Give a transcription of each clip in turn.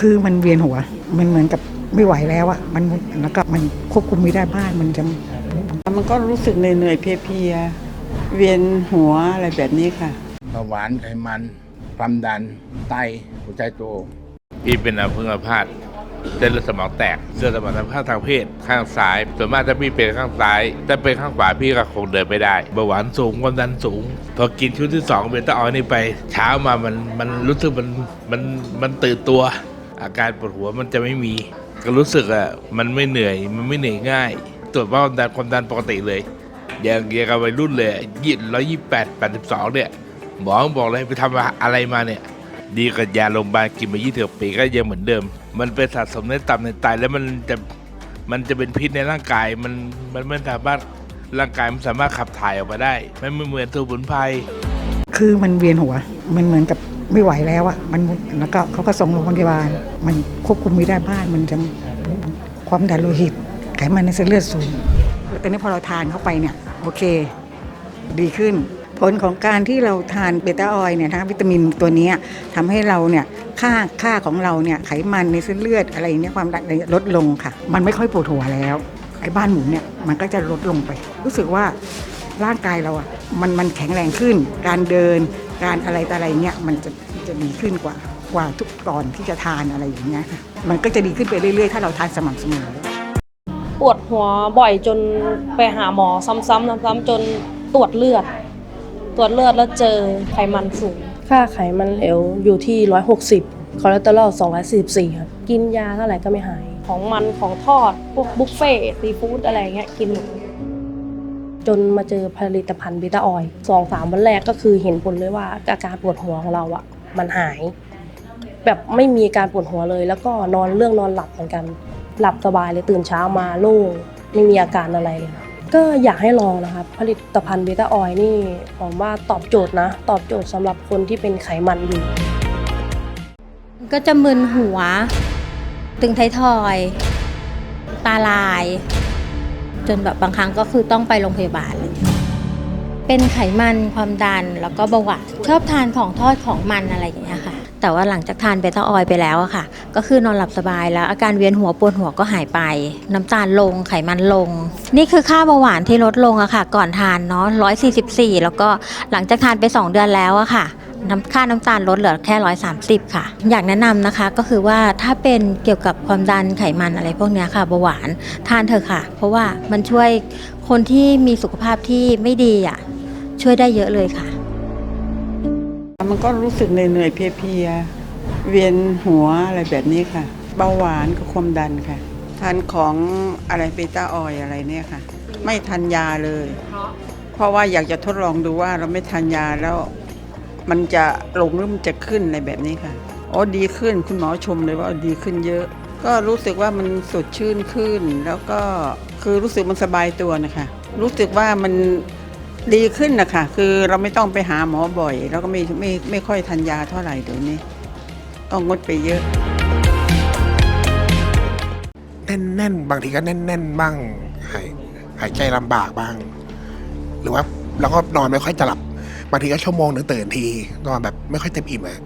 คือมันเวียนหัว มันเหมือนกับไม่ไหวแล้วอะมันแล้วก็มันควบคุมไม่ได้บ้านมันจะ มันก็รู้สึกเหนื่อยๆเพลียๆ เวียนหัวอะไรแบบนี้ค่ะเบาหวานไขมันความดัน ไตหัวใจโตพี่เป็นอัมพฤกษพาตเส้นเลือดสมองแตกเส้นสมองภาพทางเพศ ข้างซ้าย ส่วนมากถ้าพี่เป็นข้างซ้ายถ้าเป็นข้างขวาพี่ก็คงเดินไม่ได้เบาหวานสูงความดันสูง พอกินชุดที่สองเบต้าออยล์นี่ไป เช้ามามันมันรู้สึกมันมันมันตื่นตัว อาการปวดหัวมันจะไม่มี ก็รู้สึกอะมันไม่เหนื่อยมันไม่เหนื่อยง่าย ตรวจว่าความดันความดันปกติเลยอย่างอย่างกับวัยรุ่นเลยยี่ร้อยยี่แปดแปดสิบสองเนี่ยหมอบอกเลยไปทำอะไรมาเนี่ย ดีกับยาโรงพยาบาลกินมายี่สิบปีก็ยังเหมือนเดิม มันเป็นสะสมในตับในไตแล้วมันจะมันจะเป็นพิษในร่างกายมันมันไม่สามารถร่างกายมันสามารถขับถ่ายออกมาได้ไม่ไม่เหมือนสมุนไพรคือมันเวียนหัว มันเหมือนกับ ไม่ไหวแล้วอะมันแล้วก็เขาก็ส่งโรงพยาบาล มันควบคุมไม่ได้บ้านมันจะความดันโลหิต ไขมันในเส้นเลือดสูงแต่นี้พอเราทานเข้าไปเนี่ยโอเค ดีขึ้น ผลของการที่เราทานเบต้าออยล์เนี่ยนะวิตามินตัวนี้ยทำให้เราเนี่ยค่าค่าของเราเนี่ยไขมันในเส้นเลือดอะไรเนี้ยความดันลดลงค่ะ มันไม่ค่อยปวดหัวแล้วไอ้บ้านหมุนเนี่ยมันก็จะลดลงไป รู้สึกว่าร่างกายเราอะมันมันแข็งแรงขึ้น การเดิน การอะไรต่ออะไรเนี่ยมันจะจะดีขึ้นกว่ากว่าทุกก่อนที่จะทานอะไรอย่างเงี้ยค่ะมันก็จะดีขึ้นไปเรื่อยๆ ถ้าเราทานสม่ำเสมอ ปวดหัวบ่อยจนไปหาหมอซ้ำๆซ้ำๆจนตรวจเลือด ตรวจเลือดแล้วเจอไขมันสูง ค่าไขมันเหลวอยู่ที่ 160 คอเลสเตอรอล 244 ครับ กินยาเท่าไหร่ก็ไม่หาย ของมันของทอดพวกบุฟเฟ่ต์ซีฟู้ดอะไรเงี้ยกินหมด จนมาเจอผลิตภัณฑ์บิตาออยสองสามวันแรกก็คือเห็นผลเลยว่าอาการปวดหัวของเราอะมันหาย แบบไม่มีการปวดหัวเลย แล้วก็นอนเรื่องนอนหลับเหมือนกัน หลับสบายเลยตื่นเช้ามาโล่งไม่มีอาการอะไรเลยครับก็อยากให้ลองนะครับผลิตภัณฑ์เบต้าออยนี่ผมว่าตอบโจทย์นะ ตอบโจทย์สำหรับคนที่เป็นไขมันอยู่ก็จะมึนหัว ตึงไทยทอย ตาลาย จนแบบบางครั้งก็คือต้องไปโรงพยาบาลเลยเป็นไขมันความดันแล้วก็เบาหวานชอบทานของทอดของมันอะไรอย่างเงี้ยค่ะ แต่ว่าหลังจากทานเบต้าออยล์ไปแล้วอะค่ะ ก็คือนอนหลับสบายแล้ว อาการเวียนหัวปวดหัวก็หายไป น้ำตาลลงไขมันลง นี่คือค่าเบาหวานที่ลดลงอะค่ะ ก่อนทานเนาะ144 แล้วก็หลังจากทานไป 2 เดือนแล้วอะค่ะ น้ำค่าน้ำตาลลดเหลือแค่ 130 ค่ะ อยากแนะนำนะคะก็คือว่าถ้าเป็นเกี่ยวกับความดันไขมันอะไรพวกนี้ค่ะเบาหวานทานเถอะค่ะ เพราะว่ามันช่วยคนที่มีสุขภาพที่ไม่ดีอะช่วยได้เยอะเลยค่ะ มันก็รู้สึกเหนื่อยๆเพลียๆเวียนหัวอะไรแบบนี้ค่ะ เบาหวานกับความดันค่ะ ทานของอะไรเบต้าออยอะไรเนี่ยค่ะ ไม่ทานยาเลย เพราะว่าอยากจะทดลองดูว่าเราไม่ทานยาแล้ว มันจะลงหรือมันจะขึ้นอะไรแบบนี้ค่ะอ๋อดีขึ้นคุณหมอชมเลยว่าดีขึ้นเยอะ ก็รู้สึกว่ามันสดชื่นขึ้น แล้วก็คือรู้สึกมันสบายตัวนะคะรู้สึกว่ามันดีขึ้นนะคะคือเราไม่ต้องไปหาหมอบ่อย แล้วก็ไม่ไม่ไม่ค่อยทานยาเท่าไหร่เดี๋ยวนี้ ต้องงดไปเยอะ แน่นๆบางทีก็แน่นๆบ้าง หายหายใจลำบากบ้าง หรือว่าเราก็นอนไม่ค่อยจะหลับ บางทีก็ชั่วโมงหนึ่งตื่นทีนอนแบบไม่ค่อยเต็มอิ่มอะ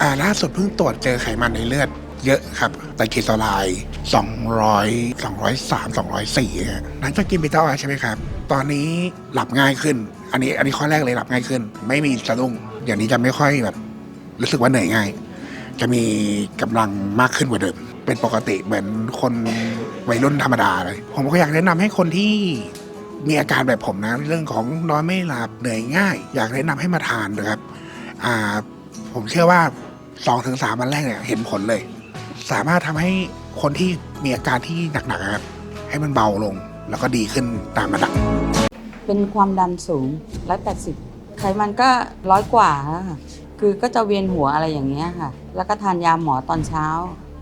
อ่าล่าสุดเพิ่งตรวจเจอไขมันในเลือดเยอะครับไตรกลีเซอไรด์200 203 204ฮะหลังจากกินบิตาอลใช่ไหมครับ ตอนนี้หลับง่ายขึ้น อันนี้อันนี้ข้อแรกเลยหลับง่ายขึ้น ไม่มีสะดุ้งอย่างนี้จะไม่ค่อยแบบ รู้สึกว่าเหนื่อยง่าย จะมีกำลังมากขึ้นกว่าเดิม เป็นปกติเหมือนคนวัยรุ่นธรรมดาเลย ผมก็อยากแนะนำให้คนที่ มีอาการแบบผมนะเรื่องของนอนไม่หลับเหนื่อยง่าย อยากแนะนำให้มาทานนะครับอ่าผมเชื่อว่าสองถึงสามวันแรกเนี่ยเห็นผลเลย สามารถทำให้คนที่มีอาการที่หนักๆครับให้มันเบาลงแล้วก็ดีขึ้นตามระดับ เป็นความดันสูง180ไขมันก็ร้อยกว่าค่ะคือก็จะเวียนหัวอะไรอย่างเงี้ยค่ะ แล้วก็ทานยาหมอตอนเช้า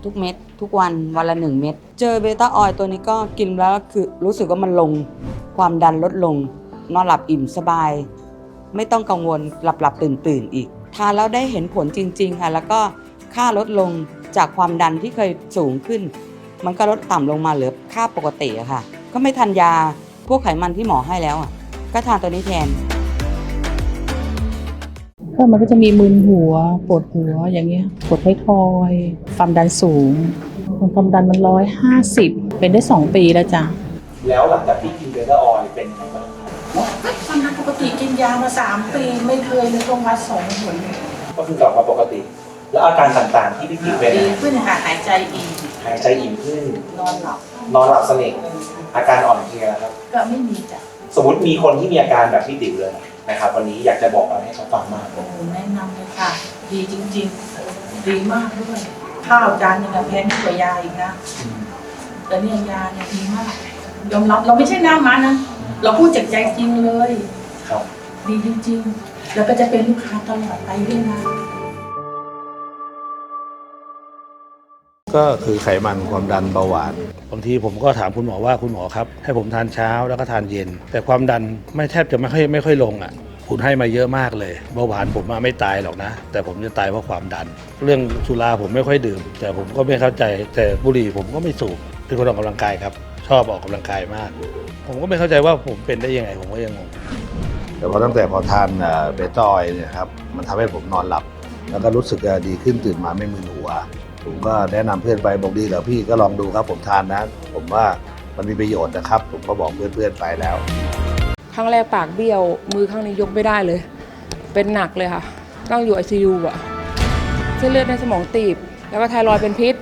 ทุกเม็ดทุกวันวันละหนึ่งเม็ด เจอเบต้าออยล์ตัวนี้ก็กินแล้วคือรู้สึกว่ามันลง ความดันลดลง นอนหลับอิ่มสบาย ไม่ต้องกังวลหลับหลับตื่นตื่นอีก ทานแล้วได้เห็นผลจริง ๆ ค่ะ แล้วก็ค่าลดลงจากความดันที่เคยสูงขึ้น มันก็ลดต่ำลงมาเหลือค่าปกติค่ะ ก็ไม่ทานยาพวกไขมันที่หมอให้แล้วอะ ก็ทานตัวนี้แทนก็มันก็จะมีมึนหัวปวดหัวอย่างเงี้ยปวดท้ายทอยความดันสูงความดันมันร้อยห้าสิบเป็นได้สองปีแล้วจ้ะ แล้วหลังจากที่กินเบต้าออยล์เป็นยังไงบ้างครับความดันปกติกินยามาสามปีไม่เคยเลยต้องมาสองหนก็คือกลับมาปกติ แล้วอาการต่างๆที่พี่กินเป็นดีอะขึ้นค่ะหายใจอีกหายใจอิ่มขึ้น นอนหลับนอนหลับสนิทอาการอ่อนเพลียนะครับ ก็ไม่มีจ้ะสมมติมีคนที่มีอาการแบบพี่ติ๋วเลยนะครับ วันนี้อยากจะบอกอะไรให้เขาฟังมากโอ้โหแนะนำเลยค่ะ ดีจริงๆ ดีมากด้วยข้าวจานหนึงอะแพงกว่ายาอีกนะแต่เนี่ยยาเนี่ยดีมาก ยอมรับเราไม่ใช่หน้ามันนะเราพูดจากใจจริงเลย ครับ ดีจริงๆแล้วก็จะเป็นลูกค้าตลอดไปด้วยนะ ก็คือไขมันความดันเบาหวาน บางทีผมก็ถามคุณหมอว่าคุณหมอครับ ให้ผมทานเช้าแล้วก็ทานเย็น แต่ความดันไม่แทบจะไม่ค่อยไม่ค่อยลงอะ คุณให้มาเยอะมากเลยเบาหวานผมมาไม่ตายหรอกนะ แต่ผมจะตายเพราะความดัน เรื่องสุราผมไม่ค่อยดื่ม แต่ผมก็ไม่เข้าใจแต่บุหรี่ผมก็ไม่สูบเป็นคนออกกำลังกายครับช อบออกกำลังกายมาก ผมก็ไม่เข้าใจว่าผมเป็นได้ยังไงผมก็ยังงงแต่พอตั้งแต่พอทานเบต้าออยล์เนี่ยครับมันทำให้ผมนอนหลับ แล้วก็รู้สึกจะดีขึ้นตื่นมาไม่มึนหัว ผมก็แนะนำเพื่อนไปบอกดีเหรอพี่ก็ลองดูครับผมทานนะ ผมว่ามันมีประโยชน์นะครับ ผมก็บอกเพื่อนๆไปแล้วครั้งแรกปากเบี้ยวมือข้างนี้ยกไม่ได้เลย เป็นหนักเลยค่ะต้องอยู่ไอซียูอะเส้นเลือดในสมองตีบ แล้วก็ไทรอยด์เป็นพิษ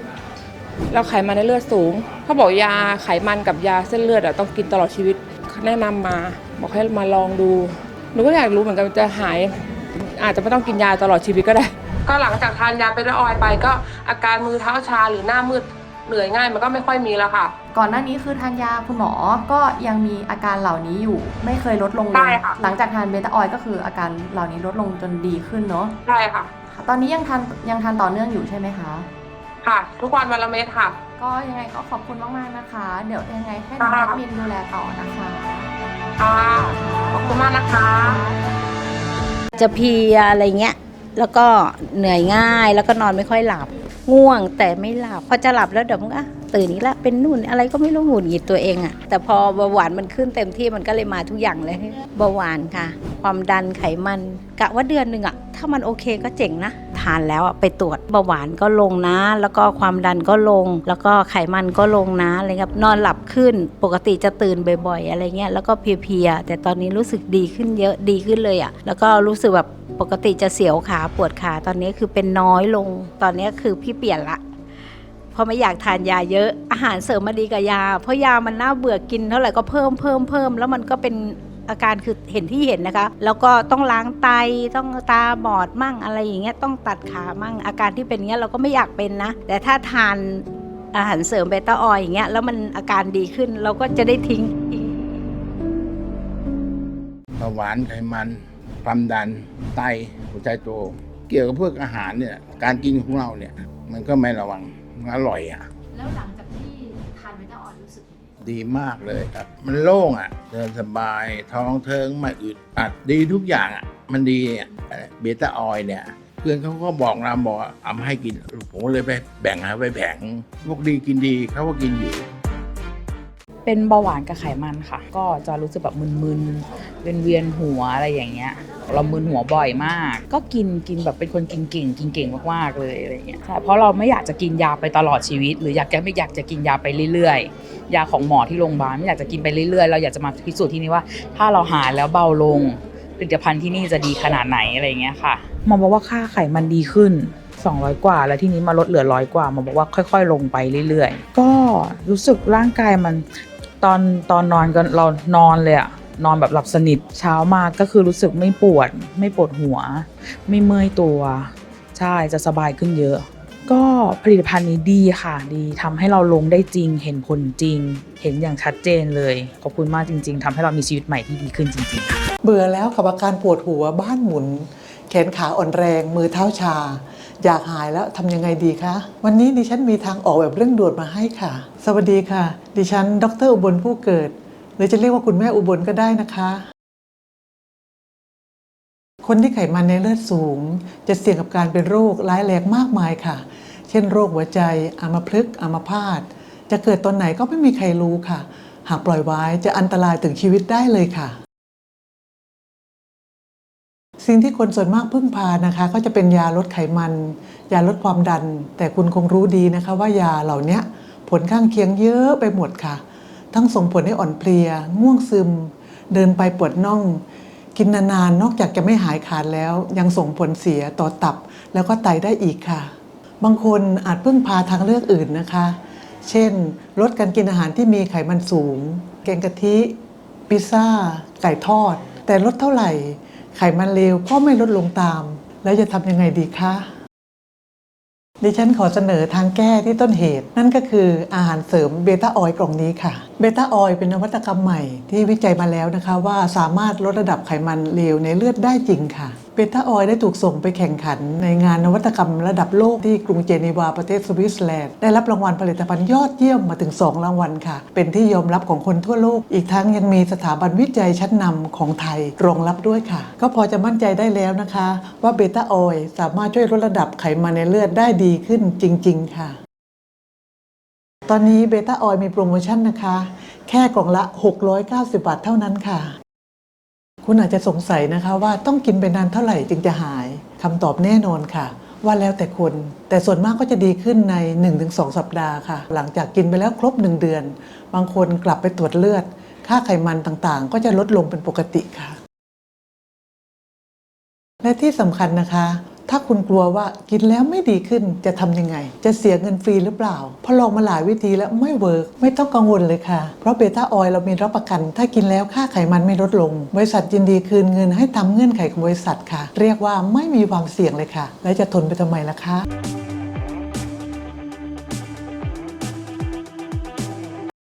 แล้วไขมันในเลือดสูงเขาบอกยาไขมันกับยาเส้นเลือดอะต้องกินตลอดชีวิตแนะนำมา บอกให้มาลองดูหนูก็อยากรู้เหมือนกันจะหาย อาจจะไม่ต้องกินยาตลอดชีวิตก็ได้ ก็หลังจากทานยาเป็นออยไป ก็อาการมือเท้าชาหรือหน้ามืดเหนื่อยง่ายมันก็ไม่ค่อยมีแล้วค่ะ ก่อนหน้านี้คือทานยาคุณหมอก็ยังมีอาการเหล่านี้อยู่ ไม่เคยลดลงเลใช่ยค่ะหลังจากทานเบต้าออยล์ก็คืออาการเหล่านี้ลดลงจนดีขึ้นเนาะใช่ค่ะ ตอนนี้ยังทานยังทานต่อเนื่องอยู่ใช่ไหมคะ ค่ะ ทุกวันวันละเม็ดค่ะ ก็ยังไงก็ขอบคุณมากๆนะคะ เดี๋ยวยังไงให้น้องแอดมินดูแลต่อนะคะค่ะขอบคุณมากนะคะ จะเพลียอะไรเงี้ย แล้วก็เหนื่อยง่ายแล้วก็นอนไม่ค่อยหลับ ง่วงแต่ไม่หลับพอจะหลับแล้วเดี๋ยวมันก็อะตื่นอีกแล้วเป็นนู่นอะไรก็ไม่รู้หงุดหงิดตัวเองอะแต่พอเบาหวานมันขึ้นเต็มที่มันก็เลยมาทุกอย่างเลยเบาหวานค่ะ ความดันไขมันกะว่าเดือนหนึ่งอะ ถ้ามันโอเคก็เจ๋งนะ ทานแล้วอะไปตรวจเบาหวานก็ลงนะ แล้วก็ความดันก็ลง แล้วก็ไขมันก็ลงนะอะไรเงี้ยนอนหลับขึ้นปกติจะตื่นบ่อยๆ อะไรเงี้ยแล้วก็เพลียๆแต่ตอนนี้รู้สึกดีขึ้นเยอะดีขึ้นเลยอะแล้วก็รู้สึกแบบปกติจะเสียวขาปวดขาตอนนี้คือเป็นน้อยลง ตอนนี้คือพี่เปลี่ยนละเพราะไม่อยากทานยาเยอะอาหารเสริมมาดีกับยา เพราะยามันน่าเบื่อกินเท่าไหร่ก็เพิ่มเพิ่มเพิ่มแล้วมันก็เป็น อาการคือเห็นที่เห็นนะคะ แล้วก็ต้องล้างไตต้องตาบอดมั่งอะไรอย่างเงี้ยต้องตัดขามั่งอาการที่เป็นเงี้ยเราก็ไม่อยากเป็นนะ แต่ถ้าทานอาหารเสริมเบต้าออยล์อย่างเงี้ยแล้วมันอาการดีขึ้นเราก็จะได้ทิ้งเบาหวานไขมันความดันไตหัวใจโตเกี่ยวกับพวกอาหารเนี่ยการกินของเราเนี่ย มันก็ไม่ระวังมันอร่อยอะแล้วหลัง ดีมากเลยครับ มันโล่งอะ เดินสบายท้องเทิงไม่อึดอัดดีทุกอย่างอะ มันดีเบต้าออยล์เนี่ย เพื่อนเขาก็บอกเราบอกว่าเอามาให้กิน ผมก็เลยไปแบ่งให้ไปแบ่งพวกดีกินดีเขาก็กินอยู่ เป็นเบาหวานกับไขมันค่ะ ก็จะรู้สึกแบบมึนๆเวียนเวียนหัวอะไรอย่างเงี้ยเรามึนหัวบ่อยมาก ก็กินกินแบบเป็นคนกินเก่งกินเก่งมากๆเลยอะไรเงี้ยใช่เพราะเราไม่อยากจะกินยาไปตลอดชีวิต หรืออยากจะไม่อยากจะกินยาไปเรื่อยๆ ยาของหมอที่โรงพยาบาลไม่อยากจะกินไปเรื่อยๆ เราอยากจะมาพิสูจน์ที่นี่ว่า ถ้าเราหายแล้วเบาลงผลิตภัณฑ์ที่นี่จะดีขนาดไหนอะไรเงี้ยค่ะหมอบอกว่าค่าไขมันดีขึ้น 200 กว่า แล้วที่นี้มาลดเหลือร้อยกว่าหมอบอกว่าค่อย ๆ ลงไปเรื่อยๆ ก็รู้สึกร่างกายมันตอนตอนนอนก็เรานอนเลยอะนอนแบบหลับสนิทเช้ามาก็คือรู้สึกไม่ปวด ไม่ปวดหัว ไม่เมื่อยตัว ใช่จะสบายขึ้นเยอะ ก็ผลิตภัณฑ์นี้ดีค่ะ ดีทำให้เราลงได้จริง เห็นผลจริง เห็นอย่างชัดเจนเลย ขอบคุณมากจริง ๆทำให้เรามีชีวิตใหม่ที่ดีขึ้นจริง ๆ เบื่อแล้วกับอาการปวดหัวบ้านหมุน แขนขาอ่อนแรง มือเท้าชา อยากหายแล้วทำยังไงดีคะ วันนี้ดิฉันมีทางออกแบบเร่งด่วนมาให้ค่ะ สวัสดีค่ะ ดิฉัน ดรอุบลผู้เกิด หรือจะเรียกว่าคุณแม่อุบลก็ได้นะคะคนที่ไขมันในเลือดสูง จะเสี่ยงกับการเป็นโรคร้ายแรงมากมายค่ะ เช่นโรคหัวใจอัมพฤกษ์อัมพาตจะเกิดตอนไหนก็ไม่มีใครรู้ค่ะ หากปล่อยไว้จะอันตรายถึงชีวิตได้เลยค่ะ สิ่งที่คนส่วนมากพึ่งพานะคะ ก็จะเป็นยาลดไขมัน ยาลดความดัน แต่คุณคงรู้ดีนะคะ ว่ายาเหล่านี้ผลข้างเคียงเยอะไปหมดค่ะ ทั้งส่งผลให้อ่อนเพลีย ง่วงซึม เดินไปปวดน่องกินนานๆนอกจากจะไม่หายขาดแล้ว ยังส่งผลเสียต่อตับ แล้วก็ไตได้อีกค่ะ บางคนอาจพึ่งพาทางเลือกอื่นนะคะ เช่น ลดการกินอาหารที่มีไขมันสูง แกงกะทิ พิซซ่า ไก่ทอด แต่ลดเท่าไหร่ ไขมันเลวก็ไม่ลดลงตาม แล้วจะทำยังไงดีคะ ดิฉันขอเสนอทางแก้ที่ต้นเหตุ นั่นก็คืออาหารเสริมเบต้าออยล์กล่องนี้ค่ะ เบต้าออยล์เป็นนวัตกรรมใหม่ที่วิจัยมาแล้วนะคะว่าสามารถลดระดับไขมันเลวในเลือดได้จริงค่ะ เบต้าออยล์ได้ถูกส่งไปแข่งขัน ในงานนวัตกรรมระดับโลกที่กรุงเจนีวาประเทศสวิตเซอร์แลนด์ได้รับรางวัลผลิตภัณฑ์ยอดเยี่ยมมาถึง 2 รางวัลค่ะ เป็นที่ยอมรับของคนทั่วโลก อีกทั้งยังมีสถาบันวิจัยชั้นนำของไทยรองรับด้วยค่ะ ก็พอจะมั่นใจได้แล้วนะคะ ว่าเบต้าออยล์สามารถช่วยลดระดับไขมันในเลือดได้ดีขึ้นจริง ๆ ค่ะ ตอนนี้เบต้าออยล์มีโปรโมชั่นนะคะ แค่กล่องละ 690 บาทเท่านั้นค่ะ คุณอาจจะสงสัยนะคะว่าต้องกินไปนานเท่าไหร่จึงจะหายคำตอบแน่นอนค่ะ ว่าแล้วแต่คน แต่ส่วนมากก็จะดีขึ้นใน 1-2 สัปดาห์ค่ะ หลังจากกินไปแล้วครบ 1 เดือน บางคนกลับไปตรวจเลือด ค่าไขมันต่างๆ ก็จะลดลงเป็นปกติค่ะ และที่สำคัญนะคะ ถ้าคุณกลัวว่ากินแล้วไม่ดีขึ้นจะทำยังไง จะเสียเงินฟรีหรือเปล่าเพราะลองมาหลายวิธีแล้วไม่เวิร์กไม่ต้องกังวลเลยค่ะ เพราะเบต้าออยล์เรามีรับประกัน ถ้ากินแล้วค่าไขมันไม่ลดลง บริษัทยินดีคืนเงินให้ตามเงื่อนไขของบริษัทค่ะ เรียกว่าไม่มีความเสี่ยงเลยค่ะ และจะทนไปทำไมล่ะคะ